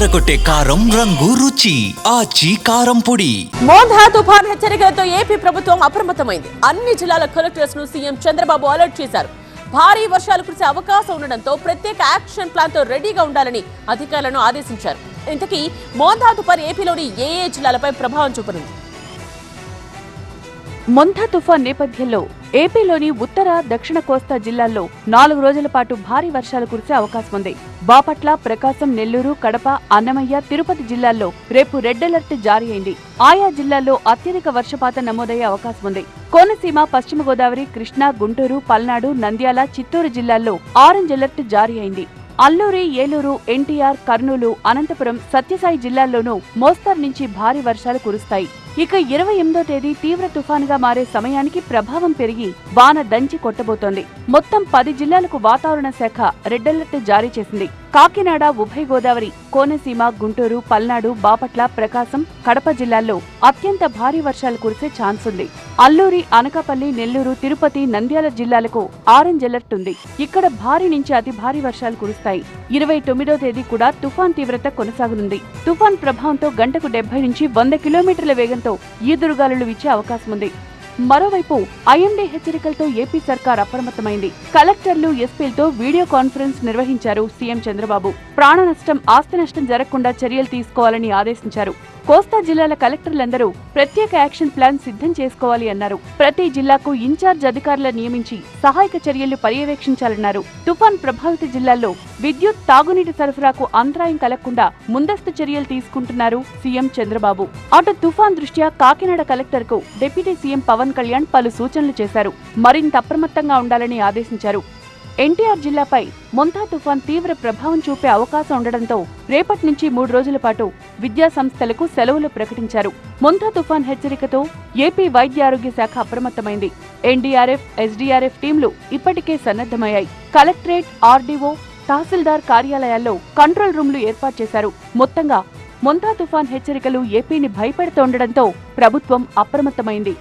అదరగొట్టే కారం రంగు రుచి. ఆచి కారం పొడి. మోంధా తుఫాన్ హెచ్చరికలతో ఏపీ ప్రభుత్వం అప్రమత్తమైంది. అన్ని జిల్లాల కలెక్టర్స్ను సీఎం చంద్రబాబు అలర్ట్ చేశారు. భారీ వర్షాలు కురిసే అవకాశం ఉండడంతో ప్రత్యేక యాక్షన్ ప్లాన్తో రెడీగా ఉండాలని అధికారులను ఆదేశించారు. ఇంతకీ మోంధా తుఫాన్ ఏపీలోని ఏ ఏ జిల్లాలపై ప్రభావం చూపనుంది? మొంథా తుఫాన్ నేపథ్యంలో ఏపీలోని ఉత్తర దక్షిణ కోస్తా జిల్లాల్లో నాలుగు రోజుల పాటు భారీ వర్షాలు కురిసే అవకాశం ఉంది. బాపట్ల ప్రకాశం నెల్లూరు కడప అన్నమయ్య తిరుపతి జిల్లాల్లో రేపు రెడ్ అలర్ట్ జారీ అయింది. ఆయా జిల్లాల్లో అత్యధిక వర్షపాతం నమోదయ్యే అవకాశం ఉంది. కోనసీమ పశ్చిమ గోదావరి కృష్ణా గుంటూరు పల్నాడు నంద్యాల చిత్తూరు జిల్లాల్లో ఆరెంజ్ అలర్ట్ జారీ అయింది. అల్లూరి ఏలూరు ఎన్టీఆర్ కర్నూలు అనంతపురం సత్యసాయి జిల్లాల్లోనూ మోస్తరు నుంచి భారీ వర్షాలు కురుస్తాయి. ఇక ఇరవై ఎనిమిదో తేదీ తీవ్ర తుఫానుగా మారే సమయానికి ప్రభావం పెరిగి వాన దంచి కొట్టబోతోంది. మొత్తం పది జిల్లాలకు వాతావరణ శాఖ రెడ్ అలర్ట్ జారీ చేసింది. కాకినాడ ఉభయ గోదావరి కోనసీమ గుంటూరు పల్నాడు బాపట్ల ప్రకాశం కడప జిల్లాల్లో అత్యంత భారీ వర్షాలు కురిసే ఛాన్స్ ఉంది. అల్లూరి అనకాపల్లి నెల్లూరు తిరుపతి నంద్యాల జిల్లాలకు ఆరెంజ్ అలర్ట్ ఉంది. ఇక్కడ భారీ నుంచి అతి భారీ వర్షాలు కురుస్తాయి. ఇరవై తొమ్మిదో తేదీ కూడా తుఫాన్ తీవ్రత కొనసాగనుంది. తుఫాన్ ప్రభావంతో గంటకు డెబ్బై నుంచి వంద కిలోమీటర్ల వేగంతో ఈదురుగాలులు ఇచ్చే అవకాశం ఉంది మరోవైపు ఐఎండీ హెచ్చరికలతో ఏపీ సర్కార్ అప్రమత్తమైంది. కలెక్టర్లు ఎస్పీలతో వీడియో కాన్ఫరెన్స్ నిర్వహించారు సీఎం చంద్రబాబు. ప్రాణ నష్టం ఆస్తి నష్టం జరగకుండా చర్యలు తీసుకోవాలని ఆదేశించారు. కోస్తా జిల్లాల కలెక్టర్లందరూ ప్రత్యేక యాక్షన్ ప్లాన్ సిద్ధం చేసుకోవాలి అన్నారు. ప్రతి జిల్లాకు ఇన్ఛార్జ్ అధికారుల నియమించి సహాయక చర్యలు పర్యవేక్షించాలన్నారు. తుఫాన్ ప్రభావిత జిల్లాల్లో విద్యుత్ తాగునీటి సరఫరాకు అంతరాయం కలగకుండా ముందస్తు చర్యలు తీసుకుంటున్నారు సీఎం చంద్రబాబు. అటు తుఫాన్ దృష్ట్యా కాకినాడ కలెక్టర్కు డిప్యూటీ సీఎం పవన్ కళ్యాణ్ పలు సూచనలు చేశారు. మరింత అప్రమత్తంగా ఉండాలని ఆదేశించారు. ఎన్టీఆర్ జిల్లాపై మొంతా తుఫాన్ తీవ్ర ప్రభావం చూపే అవకాశం ఉండడంతో రేపటి నుంచి మూడు రోజుల పాటు విద్యా సంస్థలకు సెలవులు ప్రకటించారు. మొంతా తుఫాన్ హెచ్చరికతో ఏపీ వైద్య ఆరోగ్య శాఖ అప్రమత్తమైంది. ఎన్డీఆర్ఎఫ్ ఎస్డీఆర్ఎఫ్ టీంలు ఇప్పటికే సన్నద్దమయ్యాయి కలెక్టరేట్ ఆర్డీఓ తహసీల్దార్ కార్యాలయాల్లో కంట్రోల్ రూమ్లు ఏర్పాటు చేశారు. మొత్తంగా మొంతా తుఫాన్ హెచ్చరికలు ఏపీని భయపెడుతుండడంతో ప్రభుత్వం అప్రమత్తమైంది.